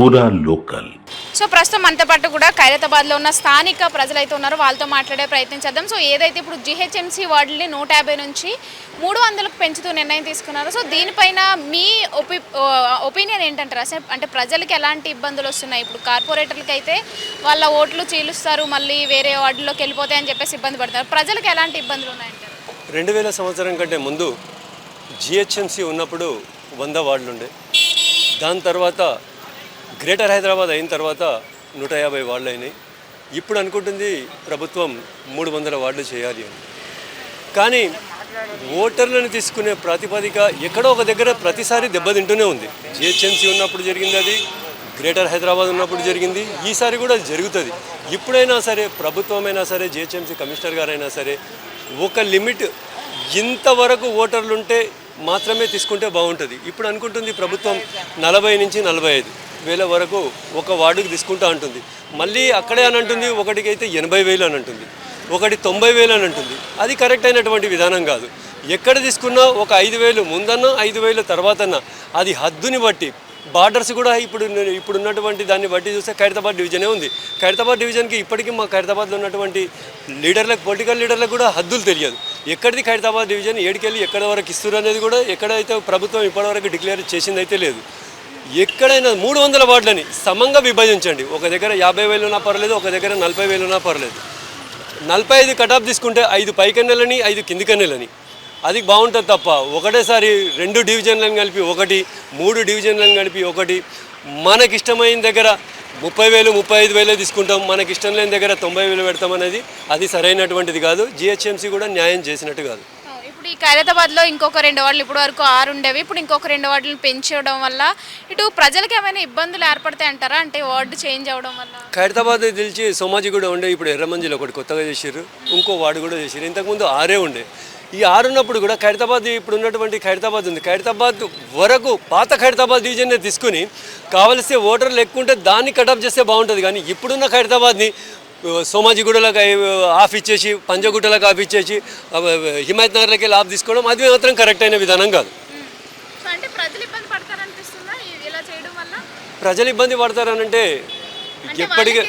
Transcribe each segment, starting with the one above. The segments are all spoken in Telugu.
పూరా లోకల్ సో ప్రస్తుతం అంత పాటు కూడా ఖైరతాబాద్లో ఉన్న స్థానిక ప్రజలైతే ఉన్నారు. వాళ్ళతో మాట్లాడే ప్రయత్నం చేద్దాం. సో ఏదైతే ఇప్పుడు జిహెచ్ఎంసీ వార్డుని నూట యాభై నుంచి మూడు వందలకు పెంచుతూ నిర్ణయం తీసుకున్నారు. సో దీనిపైన మీ ఒపి ఒపీనియన్ ఏంటంటారు? అసలు అంటే ప్రజలకి ఎలాంటి ఇబ్బందులు వస్తున్నాయి? ఇప్పుడు కార్పొరేటర్లకి అయితే వాళ్ళ ఓట్లు చీలుస్తారు మళ్ళీ వేరే వార్డులోకి వెళ్ళిపోతాయని చెప్పేసి ఇబ్బంది పడతారు ప్రజలకు ఎలాంటి ఇబ్బందులు ఉన్నాయంటారు? రెండు వేల సంవత్సరం కంటే ముందు జిహెచ్ఎంసీ ఉన్నప్పుడు వంద వార్డులు ఉండే దాని తర్వాత గ్రేటర్ హైదరాబాద్ అయిన తర్వాత నూట యాభై వార్డులు అయినాయి ఇప్పుడు అనుకుంటుంది ప్రభుత్వం మూడు వందల వార్డులు చేయాలి అని. కానీ ఓటర్లను తీసుకునే ప్రాతిపదిక ఎక్కడో ఒక దగ్గర ప్రతిసారి దెబ్బతింటూనే ఉంది. జిహెచ్ఎంసీ ఉన్నప్పుడు జరిగింది అది గ్రేటర్ హైదరాబాద్ ఉన్నప్పుడు జరిగింది. ఈసారి కూడా జరుగుతుంది. ఇప్పుడైనా సరే ప్రభుత్వమైనా సరే జిహెచ్ఎంసీ కమిషనర్ గారైనా సరే ఒక లిమిట్ ఇంతవరకు ఓటర్లు ఉంటే మాత్రమే తీసుకుంటే బాగుంటుంది. ఇప్పుడు అనుకుంటుంది ప్రభుత్వం నలభై నుంచి నలభై ఐదు. వేల వరకు ఒక వార్డుకి తీసుకుంటా అంటుంది. మళ్ళీ అక్కడే అని అంటుంది ఒకటికి అయితే ఎనభై వేలు అని అంటుంది. ఒకటి తొంభై వేలు అని అంటుంది. అది కరెక్ట్ అయినటువంటి విధానం కాదు. ఎక్కడ తీసుకున్నా ఒక ఐదు వేలు ముందన్నా ఐదు వేలు తర్వాతన్నా అది హద్దుని బట్టి. బార్డర్స్ కూడా ఇప్పుడు ఇప్పుడు ఉన్నటువంటి దాన్ని బట్టి చూస్తే ఖైరతాబాద్ డివిజనే ఉంది. ఖైరతాబాద్ డివిజన్కి ఇప్పటికీ మా ఖైరతాబాద్లో ఉన్నటువంటి లీడర్లకు పొలిటికల్ లీడర్లకు కూడా హద్దులు తెలియదు. ఎక్కడిది ఖైరతాబాద్ డివిజన్ ఏడికెళ్ళి ఎక్కడ వరకు ఇస్తున్నారు అనేది కూడా ఎక్కడైతే ప్రభుత్వం ఇప్పటివరకు డిక్లేర్ చేసింది అయితే లేదు. ఎక్కడైనా మూడు వందల వార్డులని సమంగా విభజించండి. ఒక దగ్గర యాభై వేలు ఉన్నా పర్లేదు ఒక దగ్గర నలభై వేలు ఉన్నా పర్లేదు. నలభై ఐదు కటాఫ్ తీసుకుంటే ఐదు పైకన్నెలని ఐదు కిందికన్నెలని. అది బాగుంటుంది తప్ప ఒకటేసారి రెండు డివిజన్లను కలిపి ఒకటి మూడు డివిజన్లను కలిపి ఒకటి. మనకిష్టమైన దగ్గర ముప్పై వేలు ముప్పై ఐదు వేలే తీసుకుంటాం. మనకి ఇష్టం లేని దగ్గర తొంభై వేలు పెడతాం అనేది అది సరైనటువంటిది కాదు. జిహెచ్ఎంసీ కూడా న్యాయం చేసినట్టు కాదు. ఈ ఖైరతాబాద్లో ఇంకొక రెండు వార్డులు ఇప్పుడు వరకు ఆరు ఉండేవి. ఇప్పుడు ఇంకొక రెండు వార్డులు పెంచడం వల్ల ఇటు ప్రజలకు ఏమైనా ఇబ్బందులు ఏర్పడతాయి అంటారా? అంటే వార్డు చేంజ్ అవ్వడం వల్ల. ఖైరతాబాద్ తెలిసి సోమాజీ కూడా ఉండే ఇప్పుడు ఎర్రమంజిలో ఒకటి కొత్తగా చేసారు ఇంకో వార్డు కూడా చేసారు ఇంతకుముందు ఆరే ఉండే. ఈ ఆరు ఉన్నప్పుడు కూడా ఖైరతాబాద్ ఇప్పుడు ఉన్నటువంటి ఖైరతాబాద్ ఉంది. ఖైరతాబాద్ వరకు పాత ఖైరతాబాద్ డివిజన్నే తీసుకుని కావలసిన ఓటర్లు ఎక్కువ ఉంటే దాన్ని కటప్ చేస్తే బాగుంటుంది. కానీ ఇప్పుడున్న ఖైరతాబాద్ని సోమాజిగూడలకు ఆఫ్ ఇచ్చేసి పంజగుట్టలకు ఆఫ్ ఇచ్చేసి హిమాయత్ నగర్లకి వెళ్ళి ఆఫ్ తీసుకోవడం అది మాత్రం కరెక్ట్ అయిన విధానం కాదు. ప్రజలు ఇబ్బంది పడతారనంటే అంటే ఎప్పటికీ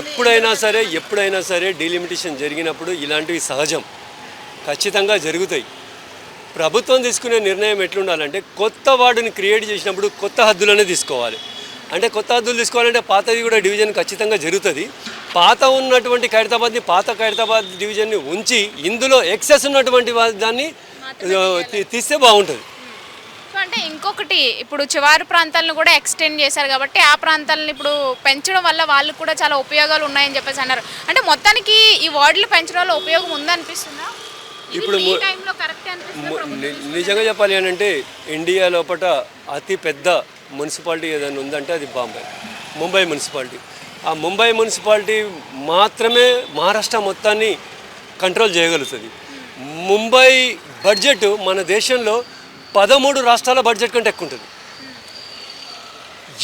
ఎప్పుడైనా సరే ఎప్పుడైనా సరే డీలిమిటేషన్ జరిగినప్పుడు ఇలాంటివి సహజం. ఖచ్చితంగా జరుగుతాయి. ప్రభుత్వం తీసుకునే నిర్ణయం ఎట్లుండాలంటే కొత్త వార్డుని క్రియేట్ చేసినప్పుడు కొత్త హద్దులనే తీసుకోవాలి. అంటే కొత్త హద్దులు తీసుకోవాలంటే పాతది కూడా డివిజన్ ఖచ్చితంగా జరుగుతుంది. పాత ఉన్నటువంటి ఖైరతాబాద్ని పాత ఖైరతాబాద్ డివిజన్ని ఉంచి ఇందులో ఎక్సెస్ ఉన్నటువంటి దాన్ని తీస్తే బాగుంటుంది. అంటే ఇంకొకటి ఇప్పుడు చివరి ప్రాంతాలను కూడా ఎక్స్టెండ్ చేశారు కాబట్టి ఆ ప్రాంతాలను ఇప్పుడు పెంచడం వల్ల వాళ్ళకు కూడా చాలా ఉపయోగాలు ఉన్నాయని చెప్పేసి అన్నారు. అంటే మొత్తానికి ఈ వార్డులు పెంచడం వల్ల ఉపయోగం ఉందనిపిస్తుందా? ఇప్పుడు నిజంగా చెప్పాలి అంటే ఇండియా లోపల అతి పెద్ద మున్సిపాలిటీ ఏదైనా ఉందంటే అది బాంబే. ముంబై మున్సిపాలిటీ. ఆ ముంబై మున్సిపాలిటీ మాత్రమే మహారాష్ట్ర మొత్తాన్ని కంట్రోల్ చేయగలుగుతుంది. ముంబై బడ్జెట్ మన దేశంలో పదమూడు రాష్ట్రాల బడ్జెట్ కంటే ఎక్కువ ఉంటుంది.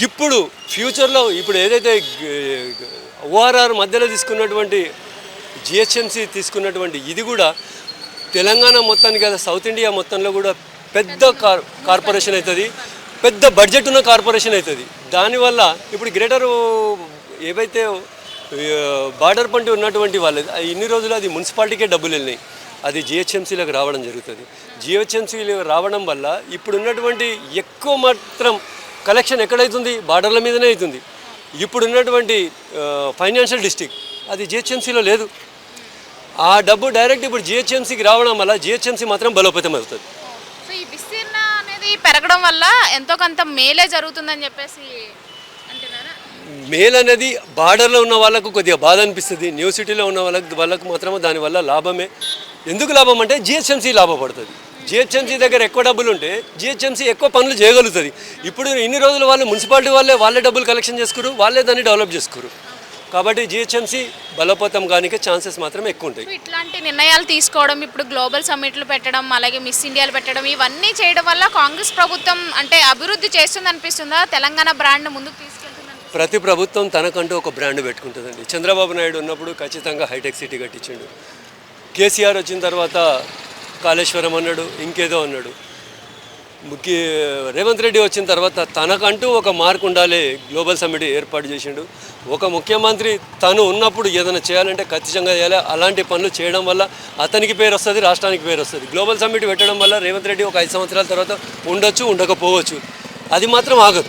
ఇప్పుడు ఫ్యూచర్లో ఇప్పుడు ఏదైతే ఓఆర్ఆర్ మధ్యలో తీసుకున్నటువంటి జిహెచ్ఎంసీ తీసుకున్నటువంటి ఇది కూడా తెలంగాణ మొత్తానికి కదా సౌత్ ఇండియా మొత్తంలో కూడా పెద్ద కార్ కార్పొరేషన్ అవుతుంది. పెద్ద బడ్జెట్ ఉన్న కార్పొరేషన్ అవుతుంది దానివల్ల ఇప్పుడు గ్రేటర్ ఏవైతే బార్డర్ పంటి ఉన్నటువంటి వాళ్ళు ఇన్ని రోజులు అది మున్సిపాలిటీకే డబ్బులు వెళ్ళినాయి. అది జిహెచ్ఎంసీలకు రావడం జరుగుతుంది. జిహెచ్ఎంసీలకు రావడం వల్ల ఇప్పుడు ఉన్నటువంటి ఎక్కువ మాత్రం కలెక్షన్ ఎక్కడైతుంది? బార్డర్ల మీదనే అవుతుంది ఇప్పుడు ఉన్నటువంటి ఫైనాన్షియల్ డిస్టిక్ అది జిహెచ్ఎంసీలో లేదు. ఆ డబ్బు డైరెక్ట్ ఇప్పుడు జిహెచ్ఎంసీకి రావడం వల్ల జిహెచ్ఎంసీ మాత్రం బలోపేతం అవుతుంది. అనేది పెరగడం వల్ల ఎంతో కొంత మేలే జరుగుతుందని చెప్పేసి అంటున్నారా? మేల్ అనేది బార్డర్లో ఉన్న వాళ్ళకు కొద్దిగా బాధ అనిపిస్తుంది. న్యూ సిటీలో ఉన్న వాళ్ళకి వాళ్ళకు మాత్రమే దానివల్ల లాభమే. ఎందుకు లాభం అంటే జిహెచ్ఎంసీ లాభపడుతుంది. జిహెచ్ఎంసీ దగ్గర ఎక్కువ డబ్బులు ఉంటే జిహెచ్ఎంసీ ఎక్కువ పనులు చేయగలుగుతుంది. ఇప్పుడు ఇన్ని రోజులు వాళ్ళు మున్సిపాలిటీ వాళ్ళే వాళ్ళే డబ్బులు కలెక్షన్ చేసుకురు వాళ్ళే దాన్ని డెవలప్ చేసుకురు. కాబట్టి జిహెచ్ఎంసీ బలోపేతం కానికే ఛాన్సెస్ మాత్రం ఎక్కువ ఉంటాయి ఇట్లాంటి నిర్ణయాలు తీసుకోవడం ఇప్పుడు గ్లోబల్ సమ్మిట్లు పెట్టడం అలాగే మిస్ ఇండియాలు పెట్టడం ఇవన్నీ చేయడం వల్ల కాంగ్రెస్ ప్రభుత్వం అంటే అభివృద్ధి చేస్తుంది అనిపిస్తుందా తెలంగాణ బ్రాండ్ ముందుకు తీసుకెళ్తుంది ప్రతి ప్రభుత్వం తనకంటూ ఒక బ్రాండ్ పెట్టుకుంటుందండి. చంద్రబాబు నాయుడు ఉన్నప్పుడు ఖచ్చితంగా హైటెక్ సిటీ కట్టించిండు. కేసీఆర్ వచ్చిన తర్వాత కాళేశ్వరం అన్నాడు ఇంకేదో అన్నాడు. ముఖ్య రేవంత్ రెడ్డి వచ్చిన తర్వాత తనకంటూ ఒక మార్క్ ఉండాలి గ్లోబల్ సమ్మిట్ ఏర్పాటు చేసిండు. ఒక ముఖ్యమంత్రి తను ఉన్నప్పుడు ఏదైనా చేయాలంటే ఖచ్చితంగా చేయాలి. అలాంటి పనులు చేయడం వల్ల అతనికి పేరు వస్తుంది రాష్ట్రానికి పేరు వస్తుంది. గ్లోబల్ సమ్మిట్ పెట్టడం వల్ల రేవంత్ రెడ్డి ఒక ఐదు సంవత్సరాల తర్వాత ఉండొచ్చు ఉండకపోవచ్చు. అది మాత్రం ఆగదు.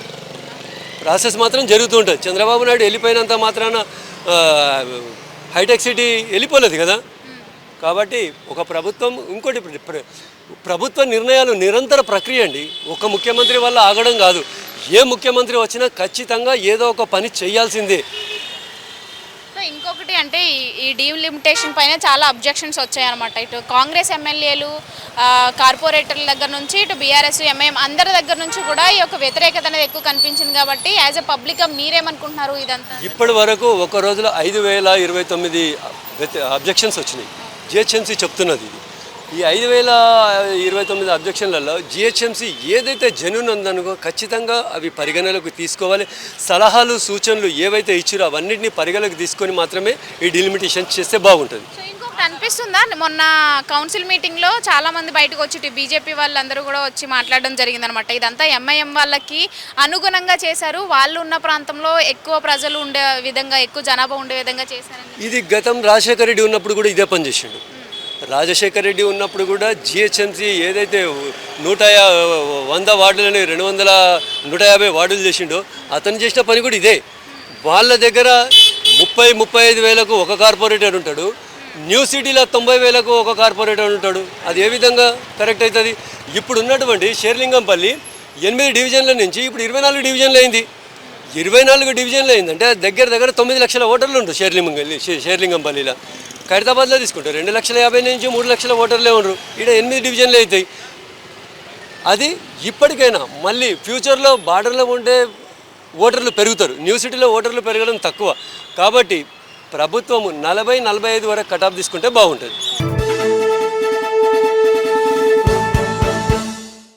ప్రాసెస్ మాత్రం జరుగుతూ ఉంటుంది. చంద్రబాబు నాయుడు వెళ్ళిపోయినంత మాత్రాన హైటెక్ సిటీ వెళ్ళిపోలేదు కదా? కాబట్టి ఒక ప్రభుత్వం ఇంకోటి ప్ర- ప్ర- ప్రభుత్వ నిర్ణయాలు నిరంతర ప్రక్రియ అండి. ఒక ముఖ్యమంత్రి వల్ల ఆగడం కాదు. ఏ ముఖ్యమంత్రి వచ్చినా ఖచ్చితంగా ఏదో ఒక పని చేయాల్సిందే. ఇంకొకటి అంటే ఈ- ఈ డీలిమిటేషన్ పైన చాలా అబ్జెక్షన్స్ వచ్చాయన్నమాట. ఇటు కాంగ్రెస్ ఎమ్మెల్యేలు కార్పొరేటర్ల దగ్గర నుంచి ఇటు బీఆర్ఎస్ ఎంఐఎం అందరి దగ్గర నుంచి కూడా ఈ యొక్క వ్యతిరేకత అనేది ఎక్కువ కనిపించింది కాబట్టి యాజ్ ఎ పబ్లిక్గా మీరేమనుకుంటున్నారు ఇదంతా? ఇప్పటి వరకు ఒక రోజులో ఐదు వేల ఇరవై తొమ్మిది అబ్జెక్షన్స్ వచ్చినాయి. జిహెచ్ఎంసీ చెప్తున్నది ఇది. ఈ ఐదు వేల ఇరవై తొమ్మిది అబ్జెక్షన్లలో జిహెచ్ఎంసీ ఏదైతే జెన్యున్ ఉందనుకో ఖచ్చితంగా అవి పరిగణలోకి తీసుకోవాలి. సలహాలు సూచనలు ఏవైతే ఇచ్చారో అవన్నింటినీ పరిగణలోకి తీసుకొని మాత్రమే ఈ డిలిమిటేషన్ చేస్తే బాగుంటుంది. ఇంకొకటి అనిపిస్తుందా? మొన్న కౌన్సిల్ మీటింగ్లో చాలా మంది బయటకు వచ్చి బీజేపీ వాళ్ళందరూ కూడా వచ్చి మాట్లాడడం జరిగిందనమాట ఇదంతా ఎంఐఎం వాళ్ళకి అనుగుణంగా చేశారు. వాళ్ళు ఉన్న ప్రాంతంలో ఎక్కువ ప్రజలు ఉండే విధంగా ఎక్కువ జనాభా ఉండే విధంగా చేశారని ఇది గతం రాజశేఖర రెడ్డి ఉన్నప్పుడు కూడా ఇదే పని చేసిండు. రాజశేఖర రెడ్డి ఉన్నప్పుడు కూడా జిహెచ్ఎంసీ ఏదైతే నూట వంద వార్డులని రెండు వందల నూట యాభై వార్డులు చేసిండో అతను చేసిన పని కూడా ఇదే. వాళ్ళ దగ్గర ముప్పై ముప్పై ఐదు వేలకు ఒక కార్పొరేటర్ ఉంటాడు. న్యూ సిటీలో తొంభై వేలకు ఒక కార్పొరేటర్ ఉంటాడు. అది ఏ విధంగా కరెక్ట్ అవుతుంది? ఇప్పుడు ఉన్నటువంటి షేర్లింగంపల్లి ఎనిమిది డివిజన్ల నుంచి ఇప్పుడు ఇరవై నాలుగు డివిజన్లు అయింది. ఇరవై నాలుగు డివిజన్లు అయిందంటే దగ్గర దగ్గర తొమ్మిది లక్షల ఓటర్లు ఉండరు షేర్లింగంపల్లి షేర్లింగంపల్లిలో. ఖైరతాబాద్లో తీసుకుంటారు. రెండు లక్షల యాభై నుంచి మూడు లక్షల ఓటర్లే ఉండరు. ఇక్కడ ఎనిమిది డివిజన్లు అవుతాయి అది ఇప్పటికైనా మళ్ళీ ఫ్యూచర్లో బార్డర్లో ఉండే ఓటర్లు పెరుగుతారు. న్యూ సిటీలో ఓటర్లు పెరగడం తక్కువ. కాబట్టి ప్రభుత్వము నలభై నలభై ఐదు వరకు కటాఫ్ తీసుకుంటే బాగుంటుంది.